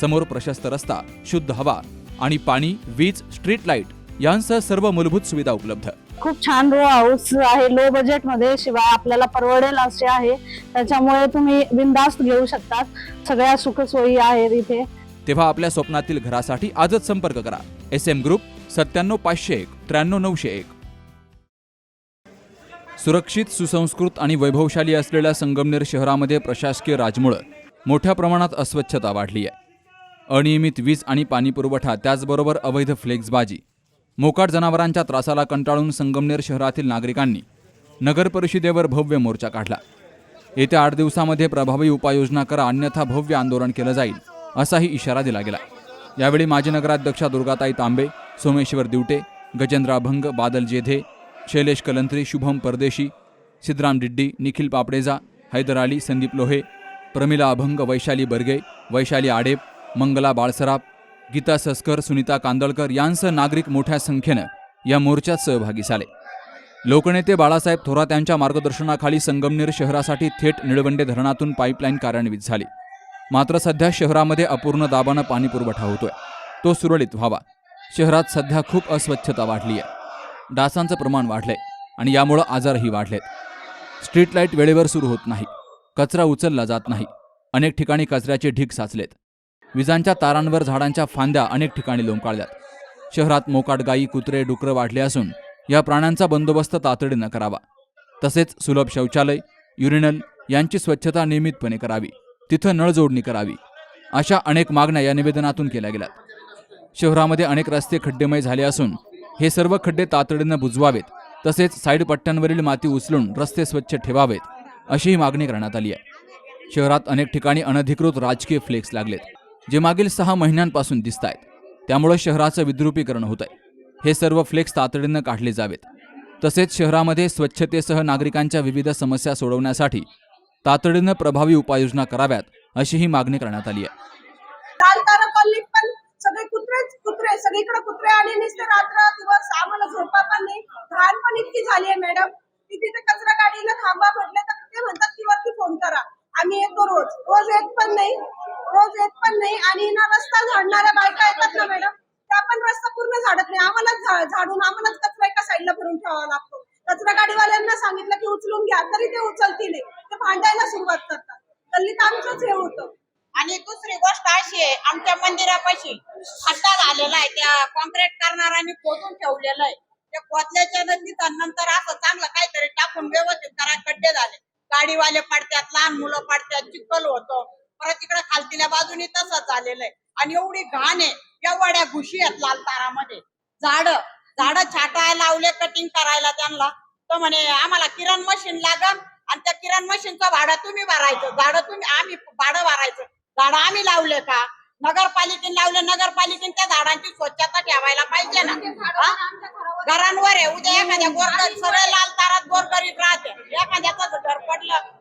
समोर प्रशस्त रस्ता शुद्ध हवा आणि पाणी वीज स्ट्रीट लाइट यांसह सर्व मूलभूत सुविधा उपलब्ध. खूप छान रो हाऊस आहे. लो बजेटमध्ये शिवाय आपल्याला परवडेल असे आहे. त्याच्यामुळे तुम्ही बिंदास्त घेऊ शकतात. सगळ्या सुखसोयी आहेत इथे. तेव्हा आपल्या स्वप्नातील घरासाठी आजच संपर्क करा. एस एम ग्रुप सत्त्याण्णव पाचशे एक त्र्याण्णव नऊशे एक. सुरक्षित सुसंस्कृत आणि वैभवशाली असलेल्या संगमनेर शहरामध्ये प्रशासकीय राजमुळं मोठ्या प्रमाणात अस्वच्छता वाढली आहे. अनियमित वीज आणि पाणी पुरवठा त्याचबरोबर अवैध फ्लेक्सबाजी. मोकाट जनावरांच्या त्रासाला कंटाळून संगमनेर शहरातील नागरिकांनी नगर परिषदेवर भव्य मोर्चा काढला. येत्या आठ दिवसामध्ये प्रभावी उपाययोजना करा अन्यथा भव्य आंदोलन केलं जाईल असाही इशारा दिला गेला. यावेळी माजी नगराध्यक्षा दुर्गाताई तांबे सोमेश्वर दिवटे गजेंद्र अभंग बादल जेधे शैलेश कलंत्री शुभम परदेशी सिद्धराम डिड्डी निखिल पापडेजा हैदर अली संदीप लोहे प्रमिला अभंग वैशाली बर्गे वैशाली आडेप मंगला बाळसराफ गीता सस्कर सुनीता कांदळकर यांसह नागरिक मोठ्या संख्येनं या मोर्चात सहभागी झाले. लोकनेते बाळासाहेब थोरात यांच्या मार्गदर्शनाखाली संगमनेर शहरासाठी थेट निळवंडे धरणातून पाईपलाईन कार्यान्वित झाली. मात्र सध्या शहरामध्ये अपूर्ण दाबानं पाणी पुरवठा होतोय. तो सुरळीत व्हावा. शहरात सध्या खूप अस्वच्छता वाढली आहे डासांचं प्रमाण वाढलंय आणि यामुळं आजारही वाढलेत. स्ट्रीट लाइट वेळेवर सुरू होत नाही. कचरा उचलला जात नाही. अनेक ठिकाणी कचऱ्याचे ढीग साचलेत. विजांच्या तारांवर झाडांच्या फांद्या अनेक ठिकाणी लोंबकाळल्यात. शहरात मोकाट गायी कुत्रे डुकरं वाढले असून या प्राण्यांचा बंदोबस्त तातडीनं करावा. तसेच सुलभ शौचालय युरिनल यांची स्वच्छता नियमितपणे करावी. तिथं नळजोडणी करावी. अशा अनेक मागण्या या निवेदनातून केल्या गेल्यात. शहरामध्ये अनेक रस्ते खड्डेमय झाले असून हे सर्व खड्डे तातडीनं बुजवावेत. तसेच साईड पट्ट्यांवरील माती उचलून रस्ते स्वच्छ ठेवावेत अशीही मागणी करण्यात आली आहे. शहरात अनेक ठिकाणी अनधिकृत राजकीय फ्लेक्स लागलेत. जे मागील सहा महिन्यांपासून दिसत आहेत त्यामुळे शहराचं विद्रुपीकरण होत आहे हे सर्व फ्लेक्स तातडीनं काढले जावेत. तसेच शहरामध्ये स्वच्छतेसह नागरिकांच्या विविध समस्या सोडवण्यासाठी तातडीनं प्रभावी उपाययोजना कराव्यात अशीही मागणी करण्यात आली आहे. सगळे कुत्रेच कुत्रे सगळीकडे कुत्रे आले नसते रात्र दिवस आम्हाला झोपा पण नाही. घाण पण इतकी झाली आहे मॅडम की तिथे कचरा गाडीला थांबा म्हटलं तर ते म्हणतात की वरती फोन करा. आम्ही येतो रोज. रोज येत पण नाही. रोज येत पण नाही आणि ना रस्ता झाडणाऱ्या बायका येतात ना मॅडम? त्या पण रस्ता पूर्ण झाडत नाही. आम्हालाच झाडून आम्हालाच कचरा एका साईडला भरून ठेवावा लागतो. कचरा गाडीवाल्यांना सांगितलं की उचलून घ्या तरी ते उचलतील. ते भांडायला सुरुवात करतात. गल्लीत आमचंच हे होतं. आणि दुसरी गोष्ट अशी आहे आमच्या मंदिरापाशी खड्डा झालेला आहे. त्या कॉन्क्रीट करणाऱ्यांनी खोदून ठेवलेलं आहे. त्या खोदल्याच्या नंतर नंतर असं चांगलं काहीतरी टाकून व्यवस्थित करा खड्डे झाले. गाडीवाले पडतात लहान मुलं पडतात चिखल होतं. परत तिकडे खालतील्या बाजूने तसंच झालेलं आहे. आणि एवढी घाण आहे. एवढ्या घुशी आहेत लाल तारामध्ये. झाड झाड छाटायला लावले कटिंग करायला त्यांना. तो म्हणे आम्हाला किरण मशीन लागल आणि त्या किरण मशीनचं भाडं तुम्ही भरायचं. झाड तुम्ही आम्ही भाडं भरायचं. झाड आम्ही लावले का? नगरपालिकेने लावले. नगरपालिकेने त्या झाडांची स्वच्छता ठेवायला पाहिजे ना. घरांवर आहे. उद्या एखाद्या गोरगरीब सगळे लाल तारात गोरगरीब राहते. एखाद्याच घर पडलं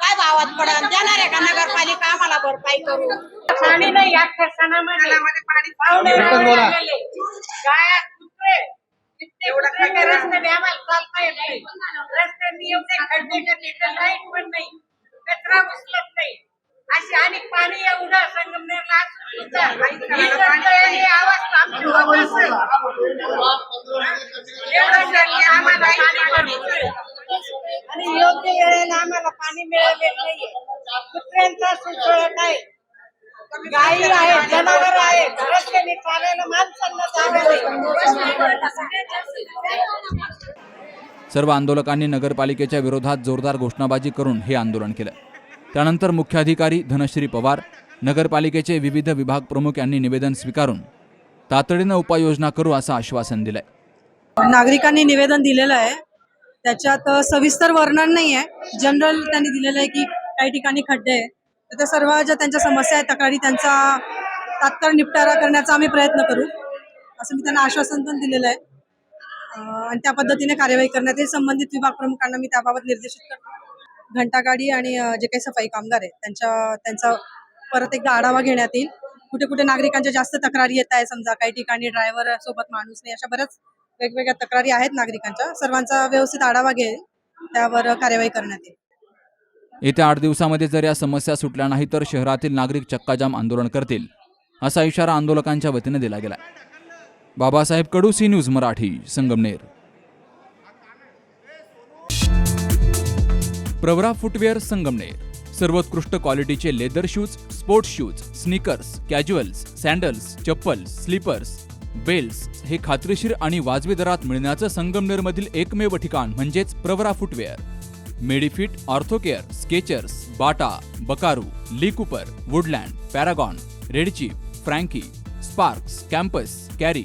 काय भावात पडत देणार आहे भरपाई करू. पाणी नाही अख्ख्या सणामध्ये पाहुणे रावळे आलेले. गाया कुत्रे इतके कुत्रे का रस्त्याने आम्हाला चालता येत नाही. रस्त्यांनी एवढे खड्डे करले तर लाइट पण नाही. कचरा उचलत नाही. अशी आणि पाणी एवढं संगमनेरला असून सुद्धा ही जनतेने आवाज आमची होत असेल. एवढं सर्व आंदोलकांनी नगरपालिकेच्या विरोधात जोरदार घोषणाबाजी करून हे आंदोलन केलं. त्यानंतर मुख्याधिकारी धनश्री पवार नगरपालिकेचे विविध विभाग प्रमुख यांनी निवेदन स्वीकारून तातडीनं उपाययोजना करू असं आश्वासन दिलंय. नागरिकांनी निवेदन दिलेलं आहे. त्याच्यात सविस्तर वर्णन नाही आहे. जनरल त्यांनी दिलेलं आहे की काही ठिकाणी खड्डे आहे तर त्या सर्व ज्या त्यांच्या समस्या आहेत तक्रारी त्यांचा तात्काळ निपटारा करण्याचा आम्ही प्रयत्न करू. असं मी त्यांना आश्वासन पण दिलेलं आहे. आणि त्या पद्धतीने कार्यवाही करण्यात येईल. संबंधित विभाग प्रमुखांना मी त्याबाबत निर्देशित करतो. घंटागाडी आणि जे काही सफाई कामगार आहेत त्यांच्या त्यांचा परत एकदा आढावा घेण्यात येईल. कुठे कुठे नागरिकांच्या जास्त तक्रारी येत आहे समजा काही ठिकाणी ड्रायव्हर सोबत माणूस नाही अशा बऱ्याच वेगवेगळ्या तक्रारी आहेत नागरिकांच्या. सर्वांचा व्यवस्थित आढावा घेईल. त्यावर कार्यवाही करण्यात येईल. येत्या आठ दिवसामध्ये जर या समस्या सुटल्या नाही तर शहरातील नागरिक चक्काजाम आंदोलन करतील असा इशारा आंदोलकांच्या वतीने दिला गेला Babasaheb Kadu C news Marathi Sangamner. Pravara footwear Sangamner. सर्वोत्कृष्ट क्वालिटीचे leather shoes sports shoes sneakers casuals sandals chappals slippers belts हे खात्रीशीर आणि वाजवी दरात मिळण्याचं संगमनेरमधील एकमेव ठिकाण म्हणजेच Pravara footwear. Medifit Orthocare Skechers Bata Buckaroo Lee Cooper Woodland Paragon Redchief Frankie Sparx Campus Carry